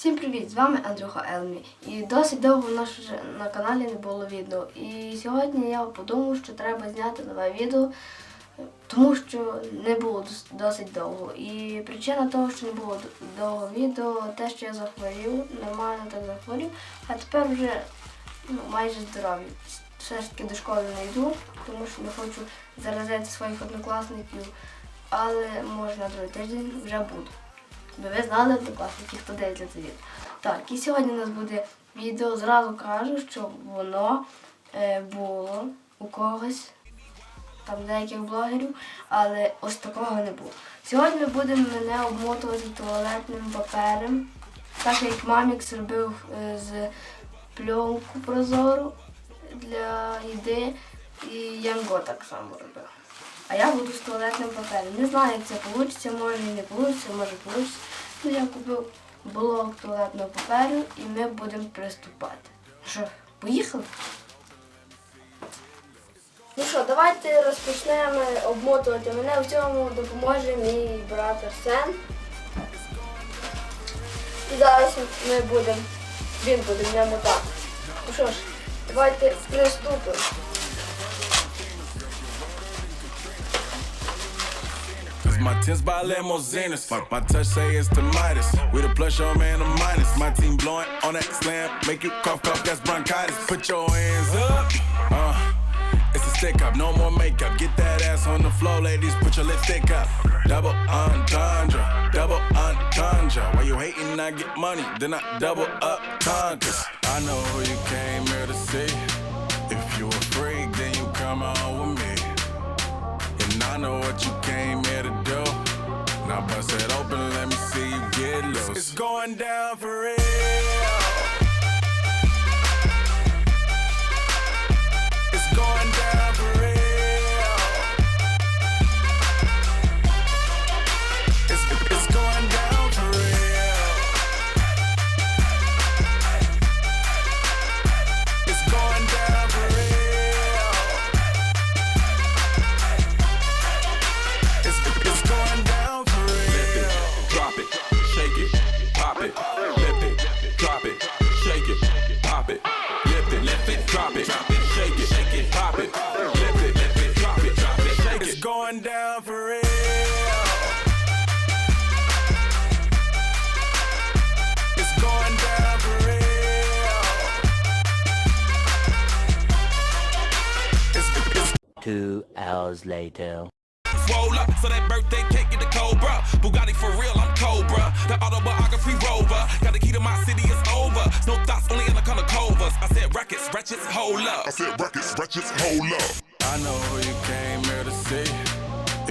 Всім привіт! З вами Андрюха Елмі. І досить довго в нас вже на каналі не було відео. І сьогодні я подумав, що треба зняти нове відео, тому що не було досить довго. І причина того, що не було довго відео, те, що я захворів, нормально так захворів, а тепер вже ну, майже здоровий. Все ж таки до школи не йду, тому що не хочу заразити своїх однокласників, але може на другий тиждень вже буду. Би ви знали однокласники, хто дивиться це відео. Так, і сьогодні у нас буде відео. Зразу кажу, що воно е, було у когось, там деяких блогерів, але ось такого не було. Сьогодні ми будемо мене обмотувати туалетним папером, так як мамікс робив е, з пленку прозору для їди, і Янго так само робив. А я буду з туалетним папером. Не знаю, як це вийде, може і не вийде, може вийде. Ну, я купив блок туалетного паперу і ми будемо приступати. Що, поїхали? Ну що, давайте розпочнемо обмотувати. Мене в цьому допоможе мій брат Арсен. І зараз ми будемо, він буде мене мотати. Ну що ж, давайте приступимо. My tens by limousines. My, touch say it's the Midas. We the plus, your man, the minus. My team blowing on that slam. Make you cough, cough, that's bronchitis. Put your hands up. Uh, it's a stick up, no more makeup. Get that ass on the floor, ladies. Put your lipstick up. Double entendre, double entendre. Why you hating? I get money, then I double up conquers. I know who you came here to see. If you a freak, then you come on with me. And I know what you came. It open, let me see you get loose. It's going down for real. Down for real. It's going down for real. It's, it's Two hours later. Roll up, so that birthday cake get the Cobra. Bugatti for real, I'm Cobra. The autobiography rover. Got the key to my city, it's over. No thoughts, only in the color covers. I said rackets, wretches, hold up. I said records, wretches, hold up. I know who you came here to see.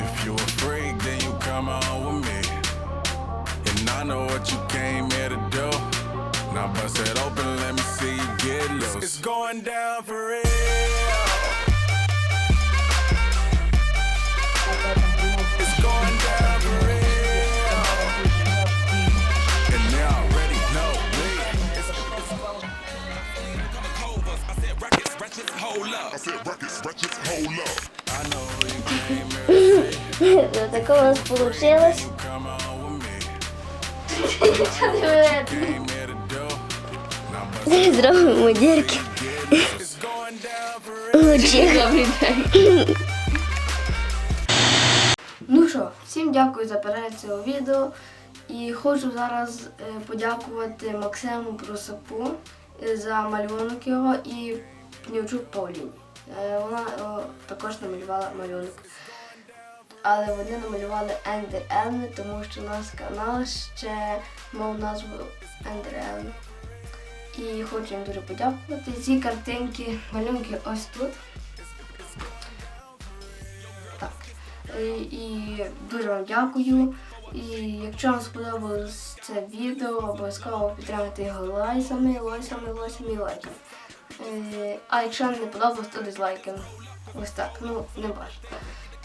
If you a freak, then you come on with me. And I know what you came here to do. Now bust it open, let me see you get loose. It's going down for real. It's going down for real. Hold up. I said records, wretches, hold up. To do. Now bust Зробимо дірки очах людей. Ну що, всім дякую за перегляд цього відео. І хочу зараз е, подякувати Максиму Просапу е, за малюнок його і Пнівчук Павліні. Е, Вона також намалювала малюнок. Але вони намалювали Ендер Елми, тому що наш канал ще мав назву Ендер Елми. І хочу їм дуже подякувати. Ці картинки, малюнки ось тут. Так. І дуже вам дякую. І якщо вам сподобалось це відео, обов'язково підтримайте його лайками, лайками і лайками. Е, А якщо не подобалось, то дизлайками. Ось так, ну не бажано.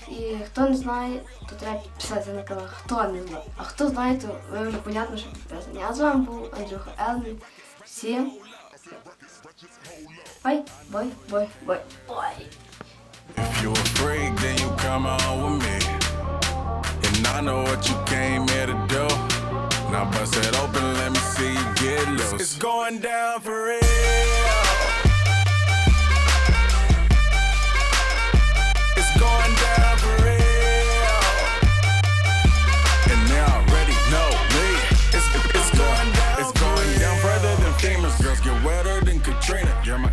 І хто не знає, то треба писати на канал. Хто не знає. А хто знає, то ви вже понятно, що підписані. А з вами був Андрюха Елмі. Всім. Бай, бай, бай, бай. Бай. If you a freak, then you come on with me. And I know what you came here to do. Now bust it open, let me see you get going down for real.